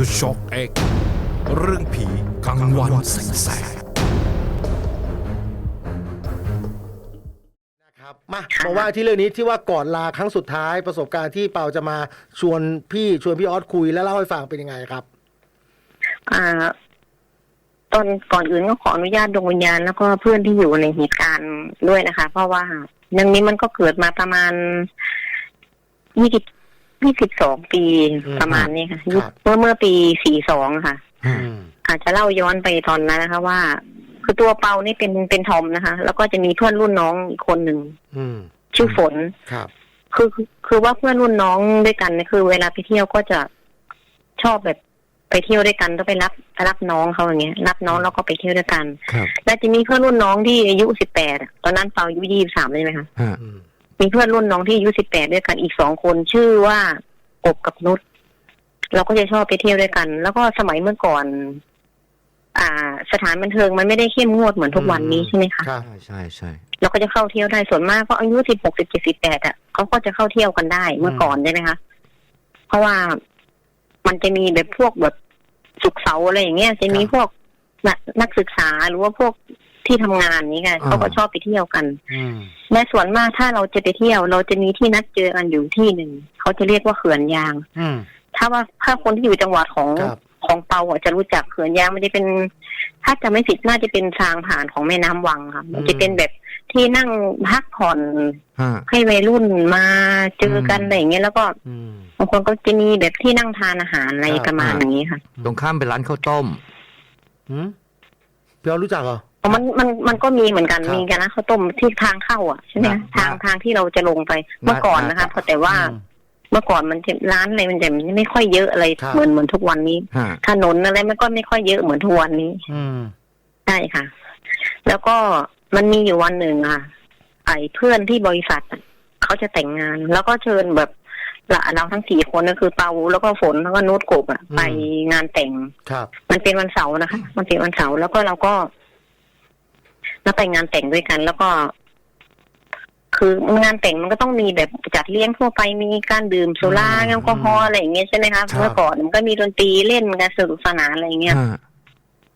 The Shock X เรื่องผีกลางวันแสกๆนะครับมามาว่าที่เรื่องนี้ที่ว่าก่อนลาครั้งสุดท้ายประสบการณ์ที่เปาจะมาชวนพี่ชวนพี่ออสคุยและเล่าให้ฟังเป็นยังไงครับ อ่า ตอนก่อนอื่นก็ขออนุญาตดวงวิญญาณแล้วก็เพื่อนที่อยู่ในเหตุการณ์ด้วยนะคะ เพราะว่าเรื่องนี้มันก็เกิดมาประมาณยี่สิบ ยี่สิบสองปีอืมประมาณนี้ค่ะครับ เมื่อเมื่อปีสี่สองค่ะ อืม อาจจะเล่าย้อนไปตอนนั้นนะคะ ว่า คือตัวเปานี่เป็นเป็นทอมนะคะ แล้วก็จะมีเพื่อนรุ่นน้องอีกคนหนึ่งอืม ชื่อฝน ครับ คือคือคือว่าเพื่อนรุ่นน้องด้วยกันเนี่ยคือ เวลาไปเที่ยวก็จะชอบแบบไปเที่ยวด้วยกันต้องไปรับไปรับน้องเขาอย่างเงี้ยรับน้องแล้วก็ไปเที่ยวด้วยกัน ครับแล้วจะมีเพื่อนรุ่นน้องที่อายุสิบแปดตอนนั้นเปาอายุยี่สามใช่ไหมคะ ฮะอืม มีเพื่อนรุ่นน้องที่อายุสิบแปดด้วยกันอีกสองคนชื่อว่ากบกับนุชเราก็จะชอบไปเที่ยวด้วยกัน แล้วก็สมัยเมื่อก่อน อ่า สถานบันเทิงมันไม่ได้เข้มงวดเหมือนทุกวันนี้ใช่ไหมคะครับใช่ใช่ใช่เราก็จะเข้าเที่ยวได้ส่วนมากก็อายุสิบหกสิบเจ็ดสิบแปดอะเขาก็จะเข้าเที่ยวกันได้เมื่อก่อนใช่ไหมคะเพราะว่ามันจะมีแบบพวกแบบสุกร์เสาร์อะไรอย่างเงี้ยจะมีครับพวกนักนักศึกษาหรือว่าพวก ที่ทำงานนี้ไงเขาก็ชอบไปเที่ยวกันอืมและส่วนมากถ้าเราจะไปเที่ยว เราจะมีที่นัดเจอกันอยู่ที่หนึ่งเขาจะเรียกว่าเขื่อนยางอืมถ้าว่าถ้าคนที่อยู่จังหวัดของครับของเปาอะจะรู้จักเขื่อนยางมันจะเป็น ถ้าจะไม่ผิดน่าจะเป็นทางผ่านของแม่น้ำวังค่ะมันจะเป็นแบบที่นั่งพักผ่อนฮะให้วัยรุ่นมาเจอกันอืมอะไรอย่างเงี้ยแล้วก็อืมบางคนก็จะมีแบบที่นั่งทานอาหารอะไรครับประมาณอย่างนี้ค่ะ ตรงข้ามเป็นร้านข้าวต้มอืมพี่ออสรู้จักเหรอ มันมันมันก็มีเหมือนกันครับมีกันนะข้าวต้มที่ทางเข้าอะใช่ไหมครัคะบทางทางที่เราจะลงไปเมื่อก่อนนะคะเพราะแต่ว่าอืมเมื่อก่อนมันจะร้านอะไรมันจะไม่ค่อยเยอะอะไรครับ เหมือนเหมือนทุกวันนี้ ฮะถนนอะไรมันก็ไม่ค่อยเยอะเหมือนทุกวันนี้อืมใช่ค่ะ แล้วก็มันมีอยู่วันหนึ่งค่ะ ไอ้เพื่อนที่บริษัทอะเขาจะแต่งงาน แล้วก็เชิญแบบละเราทั้งสี่คนก็คือเปาแล้วก็ฝนแล้วก็นุชกบอะไปงานแต่ง ครับ มันเป็นวันเสาร์นะคะ มันเป็นวันเสาร์แล้วก็เราก็ แล้วไปงานแต่งด้วยกัน แล้วก็ คืองานแต่งมันก็ต้องมีแบบจัดเลี้ยงทั่วไปมีการดื่มสุราแอลกอฮอล์อะไรอย่างเงี้ยใช่ไหมคะเมื่อก่อนมันก็มีดนตรีเล่นกันสนุกสนานอะไรอย่างเงี้ยฮะ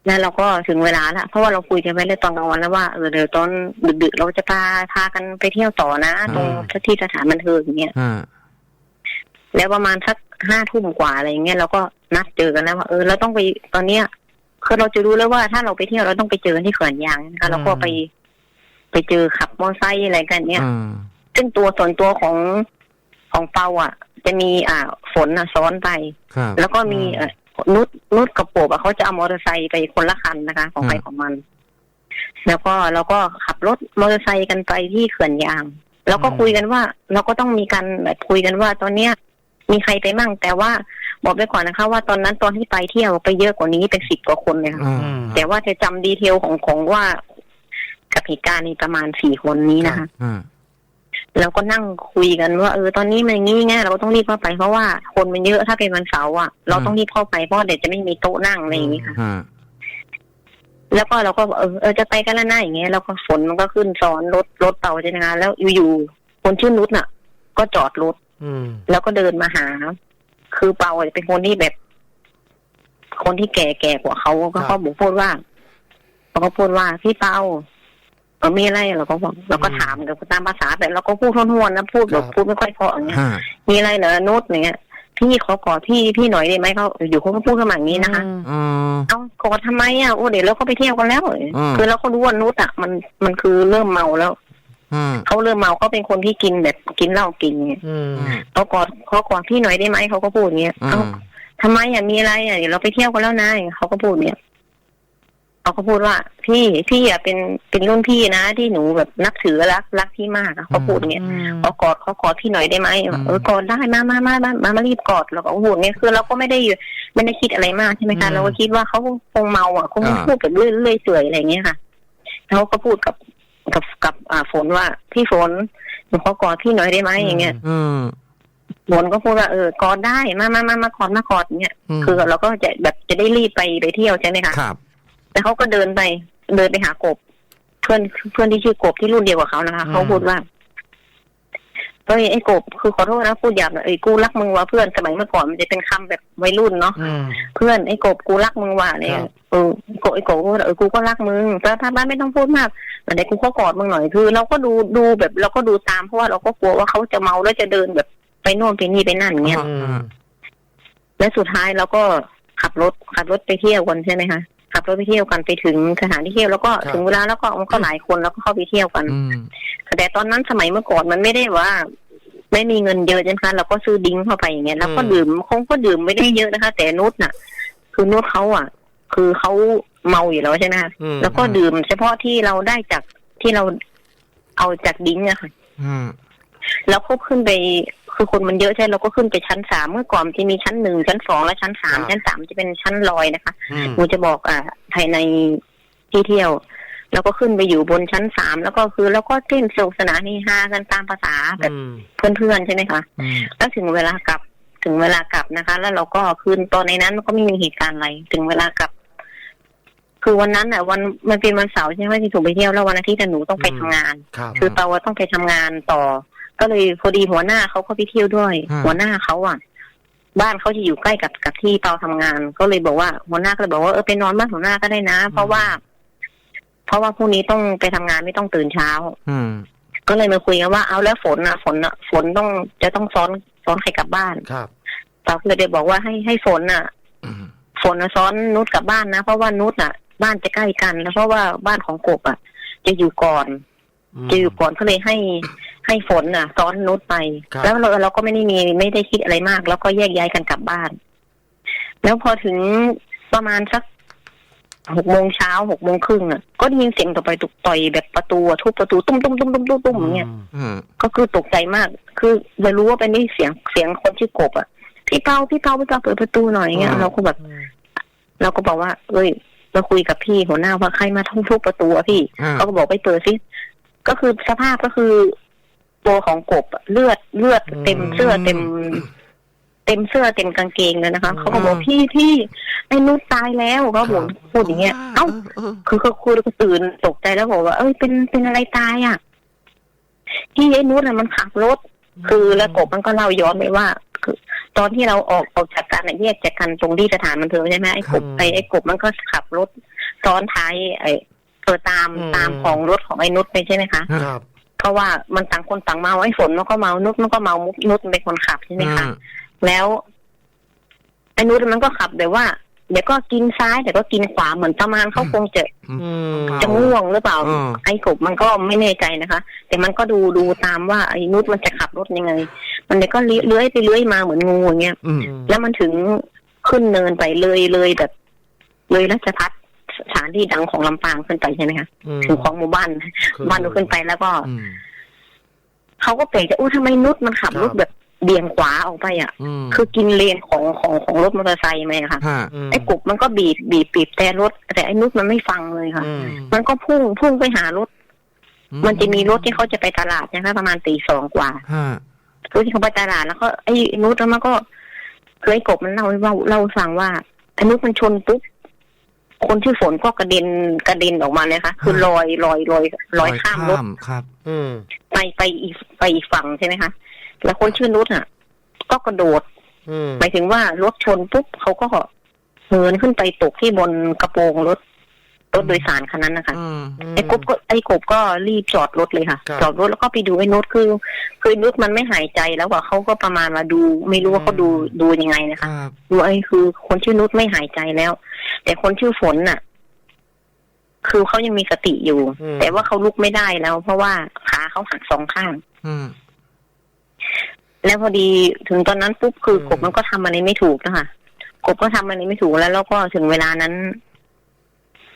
แล้วเราก็ถึงเวลาแล้วเพราะว่าเราคุยกันไว้เลยตอนกลางวันแล้วว่าเออเดี๋ยวตอนดึกๆเราจะพาพากันไปเที่ยวต่อนะตรงที่สถานบันเทิงอย่างเงี้ยฮะแล้วประมาณสักห้าทุ่มกว่าอะไรอย่างเงี้ยเราก็นัดเจอกันแล้วว่าเออเราต้องไปตอนเนี้ย คือเราจะรู้แล้วว่าถ้าเราไปเที่ยวเราต้องไปเจอกันที่เขื่อนยางนะคะเราก็ไป ไปเจอขับมอเตอร์ไซค์อะไรกันเนี่ยอ่าซึ่งตัวส่วนตัวของของเปาอะ จะมีอ่าฝนอะซ้อนไปครับแล้วก็มีเอ่อนุชนุชกับโปบอะเขาจะเอามอเตอร์ไซค์ไปคนละคันนะคะ ของใครอืมของมัน แล้วก็เราก็ขับรถมอเตอร์ไซค์กันไปที่เขื่อนยาง แล้วก็คุยกันว่า เราก็ต้องมีการแบบคุยกันว่าตอนเนี้ยมีใครไปมั่ง แต่ว่า บอกไปก่อนนะคะ ว่าตอนนั้นตอนที่ไปเที่ยวไปเยอะกว่านี้เป็นสิบกว่าคนเลยค่ะอ่าอืมแต่ว่าจะจำดีเทลของของว่า กับเหตุการณ์นี้ประมาณสี่คนนี้นะคะอ่าแล้วก็นั่งคุยกันว่าเออตอนนี้มันอย่างนี้ไงเราก็ต้องรีบเข้าไปเพราะว่าคนมันเยอะถ้าเป็นวันเสาร์อะเราต้องรีบเข้าไปเพราะเดี๋ยวจะไม่มีโต๊ะนั่งอะไรอย่างนี้ค่ะฮะแล้วก็เราก็เออเออจะไปกันแล้วนะอย่างเงี้ยแล้วก็ฝนมันก็ขึ้นซ้อนรถรถเต่าใช่ไหมคะแล้วอยู่ๆคนชื่อนุชน่ะ ก็จอดรถอืมแล้วก็เดินมาหา คือเปาจะเป็นคนที่แบบ คนที่แก่แก่กว่าเขาก็เขาบอกพูดว่าเขาก็พูดว่าพี่เปาเออมีอะไรเราก็บอกเราก็ถามกันตามภาษาแบบเราก็พูดท้วนๆนะพูดแบบพูดไม่ค่อยเพราะอย่างเงี้ยฮะมีอะไรเหรอนุชอย่างเงี้ยพี่ขอกอดพี่พี่หน่อยได้ไหมเขาอยู่เขาก็พูดกันมาอย่างนี้นะคะอืมเอากอดทำไมอะโอ้เดี๋ยวเราก็ไปเที่ยวกันแล้วอืมคือเราก็รู้ว่านุชอะ มันมันคือเริ่มเมาแล้วอืม เขาเริ่มเมาเขาเป็นคนที่กินแบบกินเหล้ากินไงอืมเขากอดเขากอดพี่หน่อยได้ไหมเขาก็พูดอย่างเงี้ยอืเอ้ามทำไมอะมีอะไรอะเดี๋ยวเราไปเที่ยวกันแล้วนะเขาก็พูดเนี่ยเขาก็พูดว่า พี่พี่อะเป็นเป็นรุ่นพี่นะที่หนูแบบนับถือรักรักพี่มากอะเขาพูดอย่างเงี้ยเขากอดเขากอดพี่หน่อยได้ไหมอืมเออกอดได้มามามามามามารีบกอดเราก็โอ้โหเนี่ยคือเราก็ไม่ได้ไม่ได้คิดอะไรมากใช่ไหมคะอืมเราก็คิดว่าเขาคงเมาอะคงอ่าพูดแบบเรื่อยเรื่อยเฉอยอะไรอย่างเงี้ยค่ะเขาก็พูดกับ กับกับอ่าฝนว่าพี่ฝนหนูขอกอดพี่หน่อยได้ไหมอย่างเงี้ยอืมฝนก็พูดว่าเออกอดได้มามามามากอดมากอดอย่างเงี้ยมคือเราก็จะแบบจะได้รีบไปไปเที่ยวใช่ไหมคะครับ แต่เขาก็เดินไปเดินไปหากบ เพื่อนเพื่อนที่ชื่อกบที่รุ่นเดียวกับเขานะคะเขาพูดว่า เอ้ยไอ้กบคือขอโทษนะพูดหยาบนะเอ้ยกูรักมึงว่ะเพื่อนสมัยเมื่อก่อนมันจะเป็นคำแบบวัยรุ่นเนาะอืมเพื่อนไอ้กบกูรักมึงว่ะเนี่ยครับเออไอ้กบไอ้กบก็เออกูก็รักมึงแต่ถ้าบ้านไม่ต้องพูดมากแต่เด็กกูก็กอดมึงหน่อยคือ เราก็ดูดูแบบเราก็ดูตามเพราะว่าเราก็กลัวว่าเขาจะเมาแล้วจะเดินแบบไปโน่นไปนี่ไปนั่นเงี้ยอืมและสุดท้ายเราก็ขับรถขับรถไปเที่ยวกันใช่ไหมคะขับ รถไปเที่ยวกันไปถึงสถานที่เที่ยวแล้วก็ถึงเวลาแล้วก็มันก็หลายคนแล้วก็เข้าไปเที่ยวกันอืมแต่ตอนนั้นสมัยเมื่อก่อนมันไม่ได้ว่า ไม่มีเงินเยอะใช่ไหมคะเราก็ซื้อดิ้งเข้าไปอย่างเงี้ยแล้วก็อืมดื่มคงก็ดื่มไม่ได้เยอะนะคะ แต่นุชน่ะ คือนุชเขาอะ คือเขาเมาอยู่แล้วใช่ไหมคะอืมแล้วก็ดื่มเฉพาะที่เราได้จากที่เราเอาจากดิ้งอะค่ะอืม แล้วก็ขึ้นไปคือคนมันเยอะใช่เราก็ขึ้นไปชั้นสามเมื่อก่อนจะมีชั้นหนึ่งชั้นสองและชั้นสามชั้นสามจะเป็นชั้นลอยนะคะอืมหนูจะบอกอ่าภายในที่เที่ยวแล้วก็ขึ้นไปอยู่บนชั้นสามแล้วก็คือแล้วก็เต้นสนุกสนานนี่ฮากันตามภาษาแบบอืมเพื่อนๆใช่ไหมคะอืมแล้วถึงเวลากลับถึงเวลากลับนะคะ แล้วเราก็คืนตอนในนั้นมันก็ไม่มีเหตุการณ์อะไร ถึงเวลากลับ คือวันนั้นอะ วันมันเป็นวันเสาร์ใช่ไหมที่ถูกไปเที่ยวแล้ววันอาทิตย์อะหนูต้องไปทำงานครับคือเปาว่าต้องไปทำงานต่อ ก็เลยพอดีหัวหน้าเขาก็ไปเที่ยวด้วยอืมหัวหน้าเขาอะ บ้านเขาจะอยู่ใกล้กับกับที่เปาทำงาน ก็เลยบอกว่าหัวหน้าก็เลยบอกว่าเออไปนอนบ้านหัวหน้าก็ได้นะ เพราะว่า เพราะว่าพรุ่งนี้ต้องไปทำงานไม่ต้องตื่นเช้า อืมก็เลยมาคุยกันว่าเอาแล้วฝนอะ ฝนอะ ฝนต้องจะต้องซ้อนซ้อนใครกลับบ้านครับเปาก็เลยได้บอกว่าให้ให้ฝนอะอืมฝนน่ะซ้อนนุชกลับบ้านนะเพราะว่านุชอะ บ้านจะใกล้กันแล้วเพราะว่าบ้านของกบอะ จะอยู่ก่อน จะอยู่ก่อนก็เลยให้ให้ฝนน่ะ ซ้อนนุชไปครับแล้วเราเราก็ไม่ได้มีไม่ได้คิดอะไรมาก แล้วก็แยกย้ายกันกลับบ้าน แล้วพอถึงประมาณสักหกโมงเช้าหกโมงครึ่งอะ ก็ได้ยินเสียงต่อไปตุกต่อยแบบประตูอะทุบประตูตุ้มตุ้มตุ้มตุ้มตุ้มตุ้มอย่างเงี้ยอืมก็คือตกใจมาก คือเรารู้ว่าเป็นนี่เสียงเสียงคนชื่อกบอะพี่เปาพี่เปาพี่เปาเปิดประตูหน่อยอย่างเงี้ยเราก็แบบอืมเราก็บอกว่าเอ้ยเราคุยกับพี่หัวหน้าว่าใครมาทุ่มทุบประตูอะพี่อ่าเขาก็บอกไปเปิดสิ ก็คือสภาพก็คือ ตัวของกบอะเลือดเลือดเต็มเสื้อเต็ม เต็มเสื้อเต็มกางเกงเลยนะคะเขาก็บอกพี่พี่ไอ้นุชตายแล้วเขาบอกพูดอย่างเงี้ยเอ้าเออคือเขาคุยแล้วก็ตื่นตกใจแล้วบอกว่าเอ้ยเป็นเป็นอะไรตายอะที่ไอ้นุชน่ะมันขับรถ คือแล้วกบมันก็เล่าย้อนไปว่า คือ ตอนที่เราออกออกจากกันอะแยกจากกันตรงที่สถานบันเทิงใช่ไหมไอ้กบไอ้ไอ้กบมันก็ขับรถซ้อนท้ายไอ้ เออตามตามของรถของไอ้นุชไปใช่ไหมคะครับเพราะว่ามันต่างคนต่างเมาไอ้ฝนมันก็เมานุชมันก็เมามุกนุชเป็นคนขับใช่ไหมคะ แล้วไอ้นุชมันก็ขับแบบว่า เดี๋ยวก็กินซ้ายเดี๋ยวก็กินขวาเหมือนประมาณเขาคงจะอืม จะง่วงหรือเปล่าอืมไอ้กบมันก็ไม่แน่ใจนะคะ แต่มันก็ดูดูตามว่าไอ้นุชมันจะขับรถยังไง มันเดี๋ยวก็เลื้อยไปเลื้อยมาเหมือนงูอย่างเงี้ย อืม แล้วมันถึงขึ้นเนินไปเลยเลยแบบ เลยรัชพัฒน์ สถานที่ดังของลำปางขึ้นไปใช่ไหมคะอืมถึงของหมู่บ้านบ้านเราขึ้นไปแล้วก็อืมเขาก็เปลกใจอู้ทำไมนุชมันขับรถแบบเบี่ยงขวาออกไปอะอืมคือกินเลนของของของรถมอเตอร์ไซค์ไหมอะค่ะฮะมไอ้กบมันก็บีบบีบบีบแต่รถ แต่ไอ้นุชมันไม่ฟังเลยค่ะอืมมันก็พุ่งพุ่งไปหารถ มันจะมีรถที่เขาจะไปตลาดนะคะประมาณตีสองกว่าฮะรถที่เขาไปตลาดแล้วก็ไอ้นุชแล้วมันก็คือไอ้กบมันเล่าให้ว่าเล่าให้ฟังว่าไอ้นุชมันชนปุ๊บ คนที่อฝนก็กระเด็นกระเด็นออกมาเลยค่ะ คือลอยลอยลอยลอยข้ามรถครับ อืมไปไปอีกไปอีกฝั่งใช่ไหมคะแล้วคนชื่อนุชอะ ก็กระโดดอืมหมายถึงว่ารถชนปุ๊บเขาก็เหินขึ้นไปตกที่บนกระโปรงรถ รถโดยสารคันนั้นนะคะอืมไอ้กบก็ไอ้กบก็รีบจอดรถเลยค่ะครับจอดรถแล้วก็ไปดูไอ้นุชคือ คือนุชมันไม่หายใจแล้วว่าเขาก็ประมาณว่าดู ไม่รู้ว่าเขาดูดูยังไงนะคคะรับดูไอ้คือ คนชื่อนุชไม่หายใจแล้ว แต่คนชื่อฝนน่ะ คือเขายังมีสติอยู่อืมแต่ว่าเขาลุกไม่ได้แล้ว เพราะว่าขาเขาหักสองข้างอืมแล้วพอดีถึงตอนนั้นปุ๊บคืออืมกบมันก็ทำอะไรไม่ถูกนะคะกบก็ทำอะไรไม่ถูกแล้วแล้วก็ถึงเวลานั้น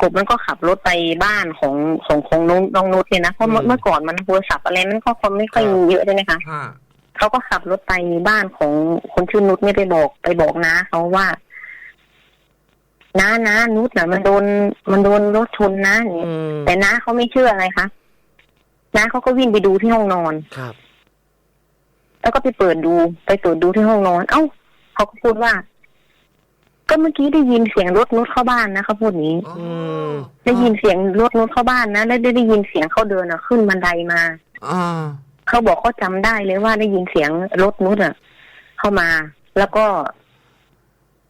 กบมันก็ขับรถไปบ้านของของของน้องน้องนุชเนี่ยนะเพราะเมื่อเมื่อก่อนมันโทรศัพท์อะไรมันก็คนไม่ค่อยมีเยอะใช่ไหมคะฮะเขาก็ขับรถไปบ้านของคนชื่อนุชเนี่ยไปบอกไปบอกน้าเขาว่าน้าน้านุชน่ะ มันโดนมันโดนรถชนนะอย่างเงี้ยอืมแต่น้าเขาไม่เชื่ออะไรคะน้าเขาก็วิ่งไปดูที่ห้องนอนครับ แล้วก็ไปเปิดดู ไปเปิดดูที่ห้องนอน เอ้าเขาก็พูดว่า ก็เมื่อกี้ได้ยินเสียงรถนุชเข้าบ้านนะเขาพูดอย่างนี้อืม ได้ยินเสียงรถนุชเข้าบ้านนะแล้วได้ได้ยินเสียงเขาเดินอะขึ้นบันไดมาอ่า เขาบอกเขาจำได้เลยว่าได้ยินเสียงรถนุชอะเข้ามา แล้วก็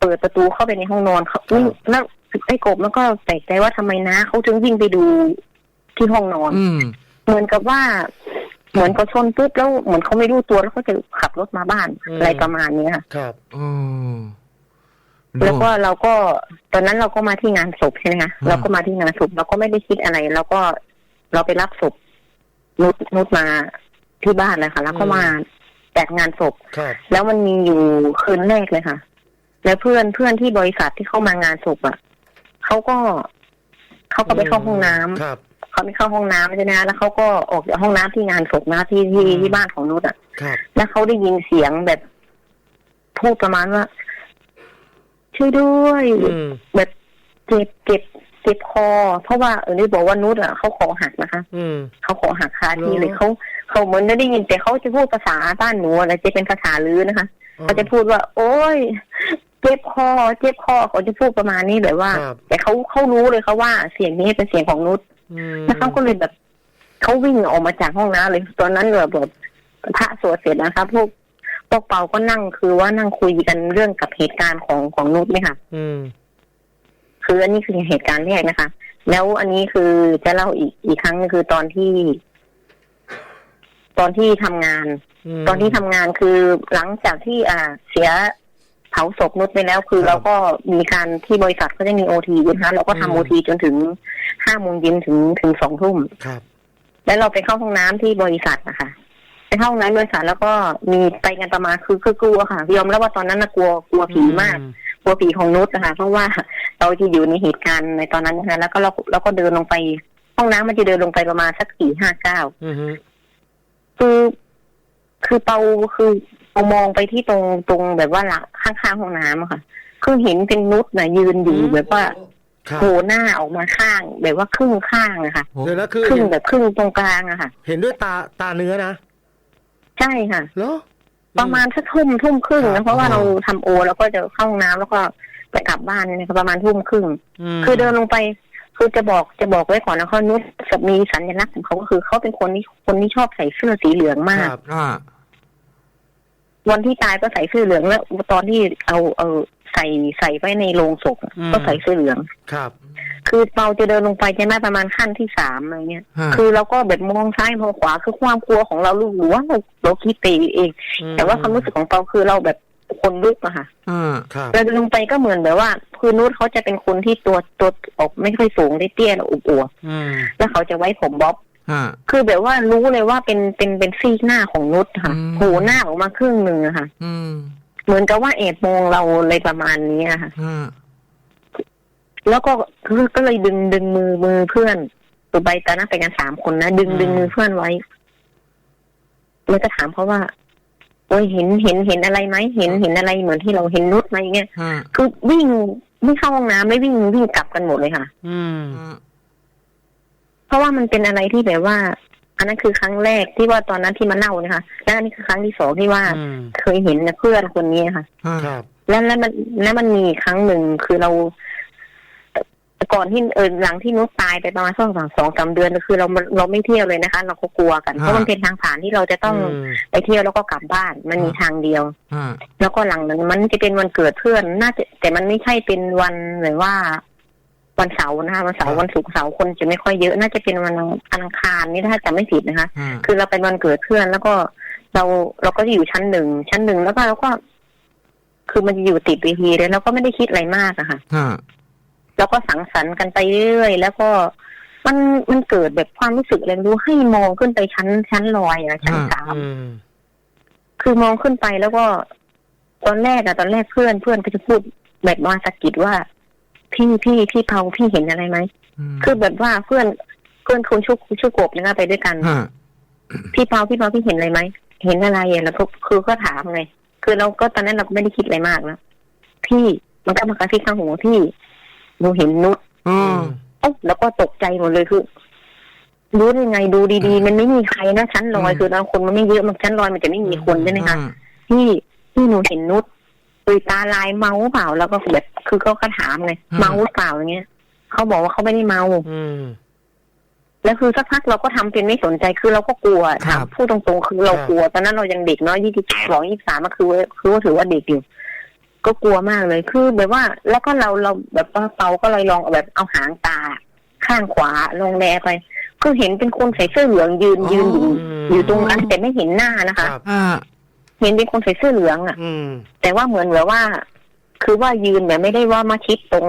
เปิดประตูเข้าไปในห้องนอนเขาวิ่งแล้วไอ้กบมันก็แปลกใจว่าทำไมนะเขาถึงวิ่งไปดูที่ห้องนอน อืม เหมือนกับว่า เหมือนเขาชนปุ๊บแล้วเหมือนเขาไม่รู้ตัวแล้วเขาจะขับรถมาบ้านอืม อะไรประมาณเนี้ยค่ะ ครับ อืม แล้วก็เราก็ตอนนั้นเราก็มาที่งานศพใช่ไหมคะอืมเราก็มาที่งานศพเราก็ไม่ได้คิดอะไรเราก็เราไปรับศพนุชนุชมาที่บ้านเลยค่ะ แล้วก็มาจัดงานศพครับแล้วมันมีอยู่คืนแรกเลยค่ะ แล้วเพื่อนเพื่อนที่บริษัทที่เข้ามางานศพอะเขาก็เขาก็ไปเข้าห้องน้ำครับเขาไม่เข้าห้องน้ำใช่ไหมคะแล้วเขาก็ออกจากห้องน้ำที่งานศพนะที่ที่อืมที่บ้านของนุชอะครับแล้วเขาได้ยินเสียงแบบพูดประมาณว่า ช่วยด้วยอืมแบบเจ็บเจ็บเจ็บคอ เพราะว่าเออนี่บอกว่านุชอะเขาคอหักนะคะอืมเขาคอหักคาที่เลยเหรอเขาเขาเหมือนได้ยินแต่เขาจะพูดภาษาบ้านหนูอะไรจะเป็นภาษาลือนะคะเขาจะพูดว่า โอ๊ยเจ็บคอเจ็บคอเขาจะพูดประมาณนี้แบบว่าครับแต่เขาเขารู้เลยเขาว่าเสียงนี้เป็นเสียงของนุชอืมแล้วเขาก็เลยแบบเขาวิ่งออกมาจากห้องน้ำเลยตอนนั้นแบบแบบพระสวดเสร็จนะครับพวก พวกเปาก็นั่งคือว่านั่งคุยกันเรื่องกับเหตุการณ์ของของนุชไหมค่ะอืม คืออันนี้คือเหตุการณ์แรกนะคะ แล้วอันนี้คือจะเล่าอีกอีกครั้งหนึ่งคือตอนที่ ตอนที่ทำงานมตอนที่ทำงานคือหลังจากที่อ่าเสียเผาศพนุชไปแล้ว คือครับเราก็มีการที่บริษัทก็จะมีโอทีนะคะเราก็อืทำมโอทีจนถึงห้าโมงเย็นถึงถึงสองทุ่มครับแล้วเราไปเข้าห้องน้ำที่บริษัทนะคะ ไปเข้าห้องน้ำบริษัทแล้วก็มีไปกันประมาณคือคือกลัวค่ะยอมรับว่าตอนนั้นนะกลัวกลัวผีมากอืกลัวผีของนุชนะคะเพราะว่าเราจะอยู่ในเหตุการณ์ในตอนนั้นนะคะแล้วก็เราเราก็เดินลงไป ห้องน้ำมันจะเดินลงไปประมาณสักสี่ห้าเก้าอืมฮึคือคือเปาคือเอามองไปที่ตรงตรงแบบว่าหลังข้างๆห้องน้ำอะค่ะ คือเห็นเป็นนุชนะยืนอยู่แบบว่าครับโผล่หน้าออกมาข้าง แบบว่าครึ่งข้างอะค่ะเดี๋ยวนะคือครึ่งเห็นแบบครึ่งตรงกลางอะค่ะ เห็นด้วยตาตาเนื้อนะ ใช่ค่ะเหรอประมาณสักทุ่มทุ่มครึ่งครันะบเพราะว่าเราทำโอ แล้วก็จะเข้าห้องน้ำแล้วก็ไปกลับบ้านเนี่ยค่ะประมาณทุ่มครึ่งมคือเดินลงไปคือจะบอกจะบอกไว้ก่อนนะเขานุชมีสัญลักษณ์ของเขาก็คือเขาเป็นคนที่คนที่ชอบใส่เสื้อสีเหลืองมากครับอ่าวันที่ตายก็ใส่เสื้อเหลืองแล้ว ตอนที่เอาเอา ใส่ใส่ไว้ในโลงศพอะก็ใส่เสื้อเหลือง ครับ คือเราจะเดินลงไปใช่ไหมประมาณขั้นที่สามอะไรเงี้ย ฮะ คือเราก็แบบมองซ้ายมองขวาคือความกลัวของเราลูกหรือว่าเราเราคิดไปเอง แต่ว่าความรู้สึกของเราคือเราแบบคนลุกอะค่ะ อ่าครับ เราเดินลงไปก็เหมือนแบบว่าคือนุชเขาจะเป็นคนที่ตัวตัวออกไม่ค่อยสูงได้เตี้ยแล้วอวบอืมๆแล้วเขาจะไว้ผมบ๊อบ ฮะ คือแบบว่ารู้เลยว่าเป็นเป็นเป็นซีกหน้าของนุชค่ะอืม โผล่หน้าออกมาครึ่งหนึ่งอะค่ะ อืม เหมือนกับว่าแอบมองเราเลยประมาณนี้อะค่ะฮะแล้วก็คือก็เลยดึงดึงมือมือเพื่อนตัวใบตอนนั้นไปกันสามคนนะดึงดึงมือเพื่อนไว้ แล้วก็ถามเขาว่าโอ้ยเห็นเห็นเห็นอะไรไหมเห็นเห็นอะไรเหมือนที่เราเห็นนุชไหมเงี้ยฮะคือวิ่งวิ่งเข้าห้องน้ำไม่วิ่งวิ่งกลับกันหมดเลยค่ะ อืมฮะเพราะว่ามันเป็นอะไรที่แบบว่า อันนั้นคือครั้งแรกที่ว่าตอนนั้นที่มาเล่านะคะแล้วอันนี้คือครั้งที่สองที่ว่าอืมเคยเห็นนะเพื่อนคนนี้ค่ะฮะครับแล้วแล้วมันแล้วมันมีครั้งหนึ่งคือเราแต่ก่อนที่เออหลังที่นุชตายไปประมาณสองสามสองสามเดือนคือเราเราไม่เที่ยวเลยนะคะ เราก็กลัวกันเพราะมันเป็นทางผ่านที่เราจะต้องมไปเที่ยวแล้วก็กลับบ้านมันมีทางเดียวฮะแล้วก็หลังนั้นมันจะเป็นวันเกิดเพื่อนน่าจะแต่มันไม่ใช่เป็นวันหรือว่า วันเสาร์นะคะวันเสาร์วันศุกร์เสาร์คนจะไม่ค่อยเยอะน่าจะเป็นวันอังคารนี่ถ้าจำไม่ผิดนะคะฮะคือเราเป็นวันเกิดเพื่อนแล้วก็เราเราก็จะอยู่ชั้นหนึ่งชั้นหนึ่งแล้วก็เราก็ คือมันจะอยู่ติดเวทีเลยเราก็ไม่ได้คิดอะไรมากอะค่ะฮะแล้วก็สังสรรค์กันไปเรื่อยๆแล้วก็มันมันเกิดแบบความรู้สึกอะไรไม่รู้ให้มองขึ้นไปชั้นชั้นลอยอะชั้นสามอืมคือมองขึ้นไปแล้วก็ตอนแรกอะตอนแรกเพื่อนเพื่อนก็จะพูดแบบมาสะกิดว่า พี่พี่พี่เผาพี่เห็นอะไรไหมมคือแบบว่าเพื่อนเพื่อนคนชื่อชื่อกบเนี่ยนะไปด้วยกันฮะพี่เปาพี่เปาพี่เห็นอะไรไหมเห็นอะไรอะแล้วก็คือก็ถามไงคือเราก็ตอนนั้นเราก็ไม่ได้คิดอะไรมากนะพี่มันก็มากระซิบข้างหูพี่หนูเห็นนุชอืมเอ้าแล้วก็ตกใจหมดเลยคือรู้ได้ไงดูดีๆ มันไม่มีใครนะชั้นลอยอืมคือเราคนมันไม่เยอะมันชั้นลอยมันจะไม่มีคนใช่ไหมคะอืมพี่พี่หนูเห็นนุช ตุยตาลายเมาเปล่าแล้วก็แบบคือเขาก็ถามไงเมาเปล่าอย่างเงี้ยเขาบอกว่าเขาไม่ได้เมาอืมแล้วคือสักพักเราก็ทำเป็นไม่สนใจคือเราก็กลัวครัถาบมพูดตรงๆคือเรากลัวตอนนั้นเรายังเด็กเนาะยี่สิบสองยี่สามก็คือว่าคือว่าถือว่าเด็กอยู่ก็กลัวมากเลยคือแบบว่า แล้วก็เราเราแบบว่าเปาก็เลยลองเอาแบบเอาหางตา ข้างขวาลงแลไปคือเห็นเป็นคนใส่เสื้อเหลืองยืนยืนอยู่อยู่ตรงนั้นแต่ไม่เห็นหน้านะคะครับอ่า เห็นเป็นคนใส่เสื้อเหลืองอะ อืม แต่ว่าเหมือนแบบว่า คือว่ายืนแบบไม่ได้ว่ามาชิดตรง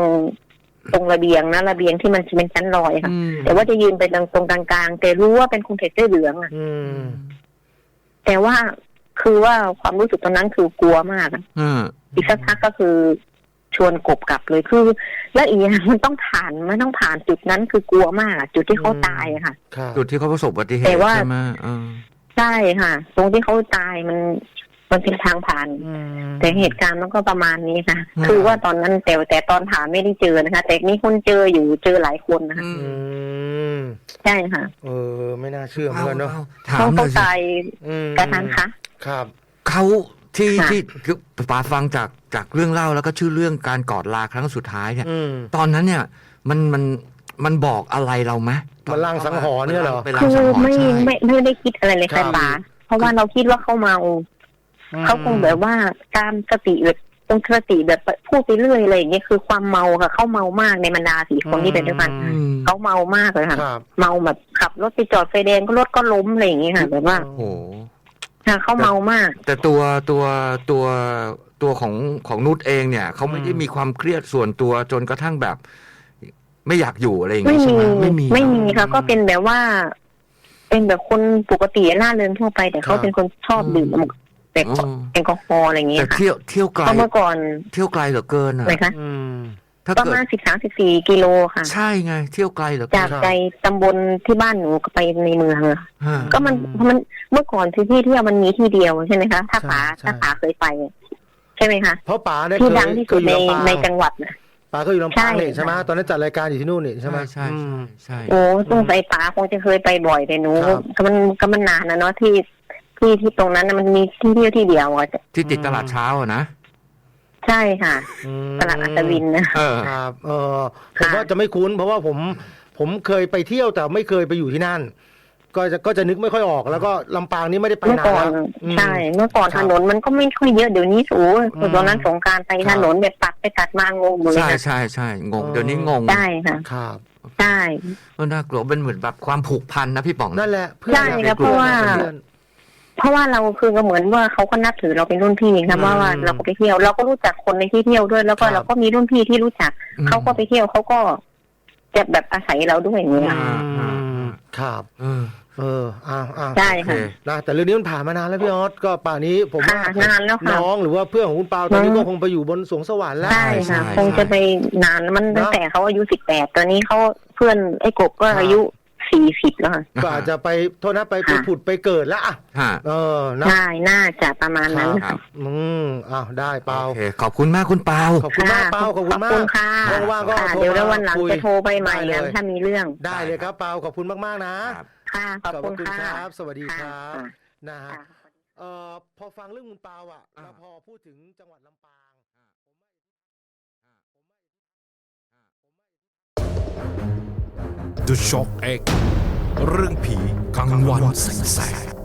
ตรงระเบียงนะระเบียงที่มันเป็นชั้นลอยค่ะ อืมแต่ว่าจะยืนไปตรงตรงกลางๆแต่รู้ว่าเป็นคนใส่เสื้อเหลืองอะ อืมแต่ว่าคือว่าความรู้สึกตอนนั้นคือกลัวมากอะอืมอีกสักพักก็คือ ชวนกบกลับเลยคือ แล้วอีกอย่างมันต้องผ่านมันต้องผ่านจุดนั้นคือกลัวมากอะจุดที่เขาตายอะค่ะ ครับจุดที่เขาประสบอุบัติเหแต่ตุว่า ใช่ไหมเออใช่ค่ะ ตรงที่เขาตายมัน มันเป็นทางผ่านอืมแต่เหตุการณ์มันก็ประมาณนี้ค่ะอืมคือว่าตอนนั้นแต่แต่ตอนผ่าไม่ได้เจอนะคะ แต่มีคนเจออยู่เจอหลายคนนะคะอือืมมใช่ค่ะ เออ ไม่น่าเชื่อเหมือนกันเนาะเอาถาเขามหน่เขาอยสิตายอืมกระทันคะครับเขาที่ค่ะที่คือปาฟังจากจากเรื่องเล่าแล้วก็ชื่อเรื่องการกอดลาครั้งสุดท้ายเนี่ยอืมตอนนั้นเนี่ยมันมันมันบอกอะไรเราไหมมันลางสังหรณ์เนี่ยเหรอป็นลางคือสังหรณ์ไม่ใช่ไม่ไม่ได้คิดอะไรเลยครัค่ะบป๋าเพราะว่าเราคิดว่าเขาเมา เขาคงแบบว่าตามสติแบบตรงสติแบบพูดไปเรื่อยอะไรอย่างเงี้ยคือความเมาค่ะเขาเมามากในบรรดาสี่คนที่เป็นด้วยกันอือืมเขาเมามากเลยค่ะครับเมาแบบขับรถไปจอดไฟแดงก็รถก็ล้มอะไรอย่างเงี้ยค่ะแบบว่าโอ้โหค่ะเขาเมามาก แต่ตัวตัวตัวตัวของของนุชเองเนี่ยเขาไม่ได้อืมมีความเครียดส่วนตัวจนกระทั่งแบบ ไม่อยากอยู่อะไรอย่างไม่เงี้ยใช่มีไหมไม่มีไม่มีเนอะค่ะก็เป็นแบบว่า เป็นแบบคนปกติล่าเริงทั่วไป แต่เขาเป็นคนชอบดื่ม แต่อ๋อแอลกอฮอล์อะไรอย่างเงี้แต่ยค่ะเที่ยวเที่ยวไกลเพราะเมื่อก่อนเที่ยวไกลเหลือเกินอะอะไรคะอืมถ้าประเกิดมาณสิบสามสิบสี่กิโลค่ะ ใช่ไง เที่ยวไกลเหลือเกิจากนใจตำบลที่บ้านหนูไปในเมืองอะฮะก็มันมันเมื่อก่อนที่ที่เที่ยวมันมีที่เดียวใช่ไหมคะ ถ้าใช่ป๋าใช่ ถ้าป๋าเคยไป ใช่ไหมคะเพราะป๋าเนี่ยที่เคยดังที่สุดในเคยอยู่ลำปางในจังหวัดนะ ป๋าก็อยู่ลำปางนี่ใช่ ใช่ไหมตอนนั้นจัดรายการอยู่ที่นู่นนี่ใช่ไหมใช่อืมใช่โอ้ต้องไปป๋าคงจะเคยไปบ่อยแต่หนูครับ ก็มันก็มันนานนะเนาะที่ ที่ที่ตรงนั้นน่ะมันมีที่เที่ยวที่เดียวอะที่ติดตลาดเช้าอะนะใช่ค่ะอืมตลาดอัศวินนะเออครับเออผมค่ะว่าจะไม่คุ้น เพราะว่าผมผมเคยไปเที่ยวแต่ไม่เคยไปอยู่ที่นั่น ก็จะก็จะนึกไม่ค่อยออกแล้วก็ลำปางนี่ไม่ได้ไปเมื่อนานก่อนแล้วอืมใช่เมื่อก่อนครัถบนนมันก็ไม่ค่อยเยอะเดี๋ยวนี้โอ้ยอืมตอนนั้นสงกรารไปครัถบนนแบบตัดไปตัดมางงหมดเลยใช่ค่ะใช่ใช่งงเออเดี๋ยวนี้งงใช่ค่ะครับใช่ก็น่ากลัวเป็นเหมือนแบบความผูกพันนะพี่ป๋องนั่นแหละเพื่อนใช่อยกครับป็นเพราะว่า เพื่อนเพราะว่าเราคือก็เหมือนว่าเขาก็นับถือเราเป็นรุ่นพี่ครับอืมว่าว่าเราก็ไปเที่ยวเราก็รู้จักคนในที่เที่ยวด้วย แล้วก็ครับเราก็มีรุ่นพี่ที่รู้จักอืมเขาก็ไปเที่ยวเขาก็จะแบบอาศัยเราด้วยอย่างเงี้ยอ่าอ่าอืมครับเออเอออ้าวอ้าวใช่โอเคค่ะนะแต่เรื่องนี้มันผ่านมานานแล้วพี่ออสก็ป่านนี้ผมว่าค่ะนานแล้วค่ะน้องหรือว่าเพื่อนของคุณเปาตอนนี้น้ก็องคงไปอยู่บนสวงสวรรค์แล้วใช่ใช่ค่ะใช่คงจะไปนานแล้วมันเนอะตั้งแต่เขาอายุสิบแปดตอนนี้เขาเพื่อนไอ้กบก็ครับอายุ สี่สิบแล้วค่ะก็อาจจะไปโทษนะไปไปค่ะผุดไปเกิดแล้วอะฮะ เออนะใช่น่าจะประมาณนั้นคครัรับบอืมอ้าวได้เปาโอเคขอบคุณมากคุณเปา ขอบคุณมากเปาขอบคุณมากขอบคุณค่ะว่างๆก็ค่ะโทรเดี๋ยวแล้วมาวันหลังคุยจะโทรไปใหม่ได้นะเลยถ้ามีเรื่อง ได้เลยครับเปาขอบคุณมากๆนะครับ ค่ะขอบคุณค่ะครับ สวัสดีครับค่ะ นะฮะ ค่ะ เอ่อพอฟังเรื่องคุณเปาอะแล้วพอพูดถึงจังหวัดลำปาง The Shock X เรื่องผีกลางวันแสก